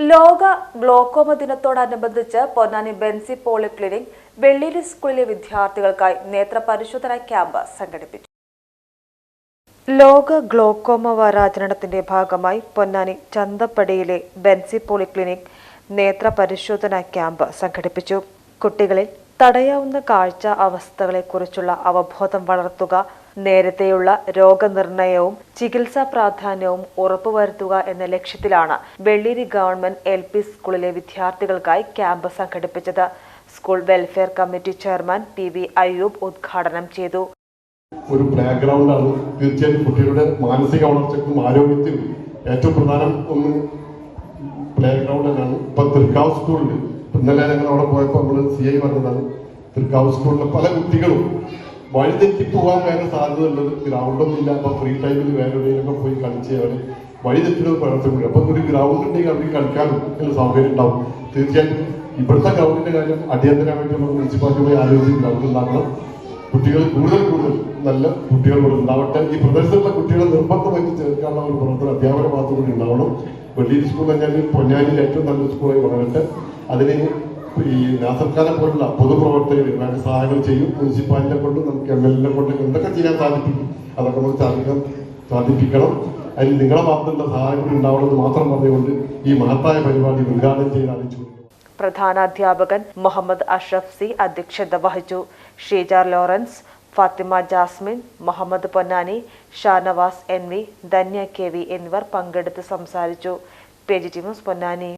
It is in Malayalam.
ലോക ഗ്ലോക്കോമ ദിനത്തോടനുബന്ധിച്ച് പൊന്നാനി ബെൻസി പോളിക്ലിനിക് വെള്ളിരി സ്കൂളിലെ വിദ്യാർത്ഥികൾക്കായി നേത്ര പരിശോധന ക്യാമ്പ് സംഘടിപ്പിച്ചു. ലോക ഗ്ലോക്കോമ വാരാചരണത്തിന്റെ ഭാഗമായി പൊന്നാനി ചന്തപ്പടിയിലെ ബെൻസി പോളിക്ലിനിക് നേത്ര പരിശോധന ക്യാമ്പ് സംഘടിപ്പിച്ചു. കുട്ടികളിൽ തടയാവുന്ന കാഴ്ച അവസ്ഥകളെക്കുറിച്ചുള്ള അവബോധം വളർത്തുക നേരത്തെയുള്ള രോഗനിർണയവും ചികിത്സാ പ്രാധാന്യവും ഉറപ്പുവരുത്തുക എന്ന ലക്ഷ്യത്തിലാണ് വെള്ളിരി ഗവൺമെന്റ് എൽ പി സ്കൂളിലെ വിദ്യാർത്ഥികൾക്കായി ക്യാമ്പ് സംഘടിപ്പിച്ചത്. School welfare committee chairman P V Ayyub ഉദ്ഘാടനം ചെയ്തു. ഒരു ആണ്. തീർച്ചയായിട്ടും കുട്ടികളുടെ മാനസിക വളർച്ചക്കും ആരോഗ്യത്തിനും ഏറ്റവും പ്രധാനം ഒന്ന് പ്ലേ ഗ്രൗണ്ട് തന്നെയാണ്. ഇപ്പൊ തൃക്കാവ് സ്കൂളിൽ ഇന്നലെ ഞങ്ങൾ അവിടെ പോയപ്പോൾ നമ്മൾ സി ഐ പറഞ്ഞതാണ് തൃക്കാവ് സ്കൂളിലെ പല കുട്ടികളും വഴിതെറ്റി പോകാൻ വേറെ സാധ്യത ഉള്ളത് ഗ്രൗണ്ടൊന്നും ഇല്ല അപ്പൊ ഫ്രീ ടൈമിൽ വേറെ എവിടെയെങ്കിലും പോയി കളിച്ച് അവർ വഴിതെറ്റുന്നത് പ്രവർത്തനമില്ല അപ്പൊ ഒരു ഗ്രൗണ്ട് ഉണ്ടെങ്കിൽ അവർക്ക് കളിക്കാനും സൗകര്യം ഉണ്ടാവും. തീർച്ചയായിട്ടും ഇവിടുത്തെ ഗ്രൗണ്ടിന്റെ കാര്യം അടിയന്തരമായിട്ട് നമ്മൾ മുനിസിപ്പാലിറ്റി ആലോചിച്ച് ഗ്രൗണ്ട് ഉണ്ടാക്കണം. കുട്ടികൾ കൂടുതൽ കൂടുതൽ നല്ല കുട്ടികൾ ഇവിടെ ഉണ്ടാവട്ടെ. ഈ പ്രദേശത്തുള്ള കുട്ടികളെ നിർബന്ധമായിട്ട് ചേർക്കാനുള്ള ഒരു പ്രവർത്തനം അധ്യാപന ഭാഗത്തുകൂടി ഉണ്ടാവണം. വലിയൊരു സ്കൂൾ കഴിഞ്ഞാൽ പൊന്നാനിയിൽ ഏറ്റവും നല്ല സ്കൂളായി വളരട്ടെ അതിന് ഈ നാസർക്കാരെ പോലുള്ള പൊതുപ്രവർത്തകർ വേണ്ട സഹായങ്ങൾ ചെയ്യും. മുനിസിപ്പാലിറ്റിയെ കൊണ്ട് നമുക്ക് എം എൽ എ കൊണ്ട് എന്തൊക്കെ ചെയ്യാൻ സാധിക്കും അതൊക്കെ നമുക്ക് സാധിക്കാൻ സാധിപ്പിക്കണം അതിൽ നിങ്ങളെ ഭാഗത്തുള്ള സഹായങ്ങൾ ഉണ്ടാവണമെന്ന് മാത്രം പറഞ്ഞുകൊണ്ട് ഈ മഹത്തായ പരിപാടി ഉദ്ഘാടനം ചെയ്ത് അറിയിച്ചു. പ്രധാനാധ്യാപകൻ മുഹമ്മദ് അഷ്റഫ് സി അധ്യക്ഷത വഹിച്ചു. Sheejar Lawrence Fathima Jasmin Muhammad Ponnani Shanavas N V Dhanya K V എന്നിവർ പങ്കെടുത്ത് സംസാരിച്ചു. P G T Ponnani.